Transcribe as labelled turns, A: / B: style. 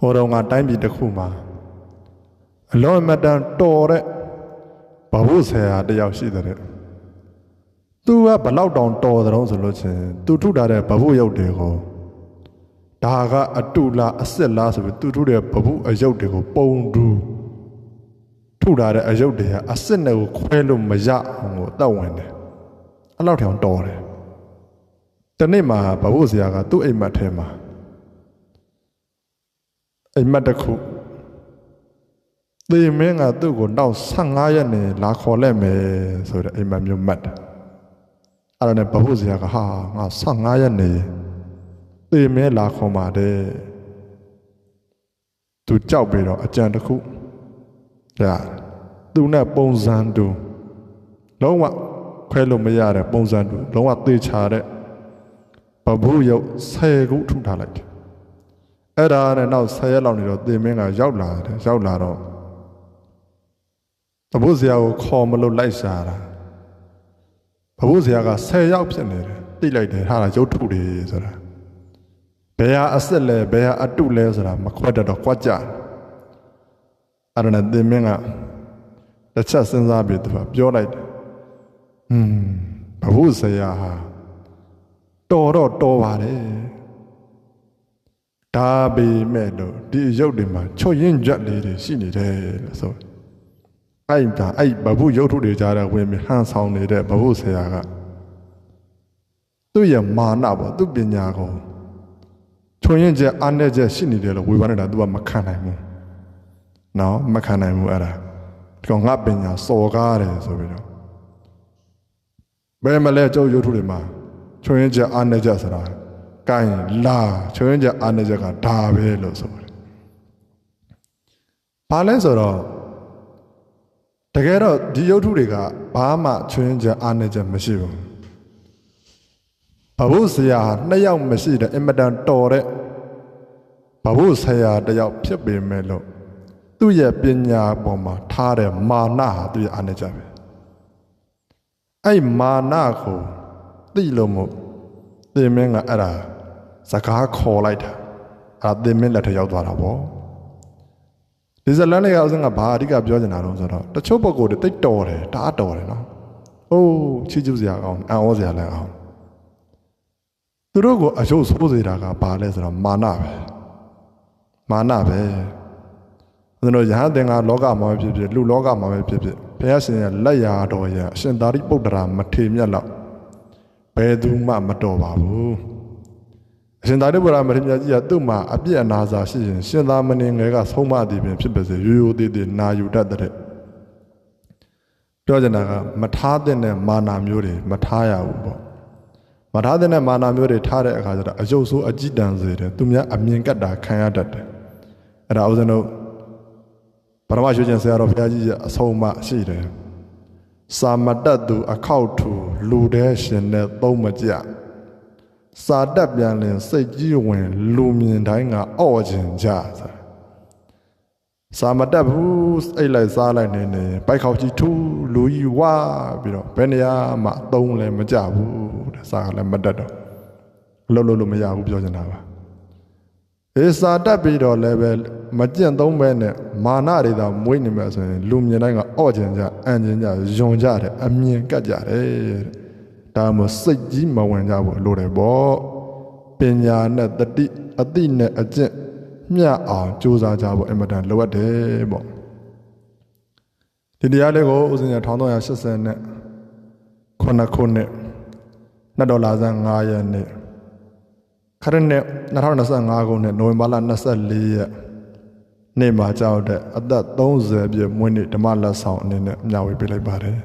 A: ဟိုတော့ကတိုင်းပြည်တစ်ခုမှာအလွန်အမတန်တော်တဲ့ဘဝဆရာတစ်ယောက်ရှိတဲ့သူကဘလောက်တောင်တော်တဲ့တော့ဆိုလို့ချင်းသူထုထားတဲ့ဘဝရုပ်တွေကိုဒါကအတုလားအစစ်လားဆိုပြီးသူထုတဲ့ဘဝအယုတ်တွေကိုပုံတူထုထားတဲ့အယုတ်တွေကအစစ်နဲ့ကိုခွဲလို့မရအောင်ကိုအသက်ဝင်တယ်အဲ့လောက်ထောင်တော်တယ်တနေ့မှာဘဝဆရာကသူ့အိမ်မက်ထဲမှာ အိမ်မက်တစ်ခုသေမင်းကသူ့ကိုနောက်15ရက်နေလာခေါ်လိုက်မယ်ဆိုတဲ့အိမ်မက်မျိုးမှတ်တယ်အဲ့ဒါနဲ့ဘဝဆရာကဟာငါ15ရက်နေသေမင်းလာခေါ်ပါတယ်သူကြောက်ပြီးတော့အကြံတစ်ခုကြာသူနဲ့ပုံစံတူလုံးဝခွဲလို့မရတဲ့ပုံစံတူလုံးဝသေချာတဲ့ဘဘုရုပ်10ခုထုထားလိုက်တယ် အဲ့ဒါနဲ့နောက်10ရက်လောက်နေတော့သေမင်းကရောက်လာတယ်ရောက်လာတော့ဘဘုဆရာကိုခေါ်မလို့လိုက်ရှာတာဘဘုဆရာက10ရောက်ဖြစ်နေတယ်တိလိုက်တယ်ဟာရုပ်ထုတွေဆိုတာဘယ်ဟာအစ်စ်လဲဘယ်ဟာအတုလဲဆိုတာမခွက်တတ်တော့ကြွကြတယ်အဲ့ဒါနဲ့သေမင်းကတစ်ချက်စဉ်းစားပြီးသူကပြောလိုက်တယ်ဟွန်းဘဝဆရာဟာတော်တော့တော်ပါတယ် ဒါပေမဲ့လို့ဒီရုပ်တွေမှာချွတ်ရင်ကြက်လေးတွေရှိနေတယ်လို့ဆိုအဲ့ဒါအဲ့ဘဝရုပ်ထုတွေကြားတဲ့ဝင်ပြီးဟန်ဆောင်နေတဲ့ဘဝဆရာကသူ့ရဲ့မာနပေါ့သူ့ပညာကိုချွတ်ရင်ကြက်အားနဲ့ကြက်ရှိနေတယ်လို့ဝေဖန်နေတာ तू ကမခံနိုင်ဘူးနော်မခံနိုင်ဘူးအဲ့ဒါဒီကောင်ငါပညာစော်ကားတယ်ဆိုပြီးတော့ဘယ်မလဲကျုပ်ရုပ်ထုတွေမှာချွင်းရင်ချက်အာနေချက်ဆိုတာ ကိုင်းလာချွင်းရင်ချက်အာနေချက်ကဒါပဲလို့ဆိုတယ်ဘာလဲဆိုတော့တကယ်တော့ဒီရုပ်ထုတွေကဘာမှချွင်းရင်ချက်အာနေချက်မရှိဘူးဘဘုဆရာနှစ်ယောက်မရှိတဲ့အင်မတန်တော်တဲ့ဘဘုဆရာတစ်ယောက်ဖြစ်ပေမဲ့လို့သူ့ရဲ့ပညာပေါ်မှာထားတဲ့မာနဟာသူ့ရဲ့အာနေချက်ပဲအဲ့မာနကိုသိလို့မို့ သင်မင်းကအဲ့ဒါစကားခေါ်လိုက်တာအဲ့သင်မင်းလက်ထရောက်သွားတာပေါ့ဒီဇလန်လေးကအစင်ကဘာအဓိကပြောချင်တာတော့ဆိုတော့တချို့ပုဂ္ဂိုလ်တွေတိတ်တော်တယ်တအားတော်တယ်နော်အိုးချီးကျူးစရာကောင်းအံ့ဩစရာလည်းအောင်သူတို့ကိုအယုတ်ဆိုးစေတာကဘာလဲဆိုတော့မာနပဲမာနပဲကျွန်တော်ယဟန်သင်္ဃာလောကမှာပဲဖြစ်ဖြစ်လူလောကမှာပဲဖြစ်ဖြစ်ဘုရားရှင်ရဲ့လက်ရာတော်ရအရှင်သာရိပုတ္တရာမထေမြတ်လောက်ဘ ယ်သူမှမတော်ပါဘူးအရှင်သာရိပုတ္တရာမထေမြတ်ကြီးကသူ့မှာအပြစ်အနာစာရှိရင်ရှင်သာမဏေငယ်ကဆုံးမသည်ပင်ဖြစ်ပါစေရိုးရိုးသေးသေးနာယူတတ်တဲ့ပြောချင်တာကမထားတဲ့မာနာမျိုးတွေမထားရဘူးပေါ့မထားတဲ့မာနာမျိုးတွေထားတဲ့အခါကျတော့အယုတ်ဆိုးအကြည့်တန်စေတယ်သူများအမြင်ကတ်တာခံရတတ်တယ်အဲ့ဒါဥစဉ်တို့ပရမရွှေကျင်ဆရာတော်ဘုရားကြီးရဲ့အဆုံးအမရှိတယ် စာမတတ်သူ အခောက်ထူလူတဲ့ရှင်နဲ့သုံးမကြစာတတ်ပြန်လင်စိတ်ကြီးဝင် လူမြင်တိုင်းကအော့ခြင်းကြဆိုစာမတတ်ဘူးအိတ်လိုက်စားလိုက်နေနေပိုက်ခေါက်ကြီးထူလူကြီးဝါပြီးတော့ဘယ်နေရာမှသုံးလည်းမကြဘူးတဲ့စာကလည်းမတတ်တော့လုံးလုံးလို့မရဘူးပြောချင်တာပါ အေးစာတက်ပြီးတော့လည်းပဲမကြင့်သုံးပဲနဲ့မာနတွေသာမွေးနေမှာဆိုရင်လူမြင်တိုင်းကအော့ကျင်ကြအန်ကျင်ကြယွန်ကြတယ်အမြင်ကတ်ကြတယ်တဲ့ဒါမှစိတ်ကြီးမဝင်ကြဘူးလို့တယ်ပေါ့ပညာနဲ့တတိအတိနဲ့အကျင့်မျှအောင်ကြိုးစားကြဖို့အင်မတန်လိုအပ်တယ်ပေါ့ဒီတရားလေးကိုဦးဇင်းရ1380နဲ့ခုနှစ်ခုနှစ်နှစ်ဒေါ်လာဆန်း9ရက်နေ့ ခရစ်နှစ်2025ခုနှစ်နိုဝင်ဘာလ24ရက်နေ့မှာကြောက်တဲ့အသက်30ပြည့်မွေးနေ့ဓမ္မလက်ဆောင်အနေနဲ့မျှဝေပေးလိုက်ပါတယ်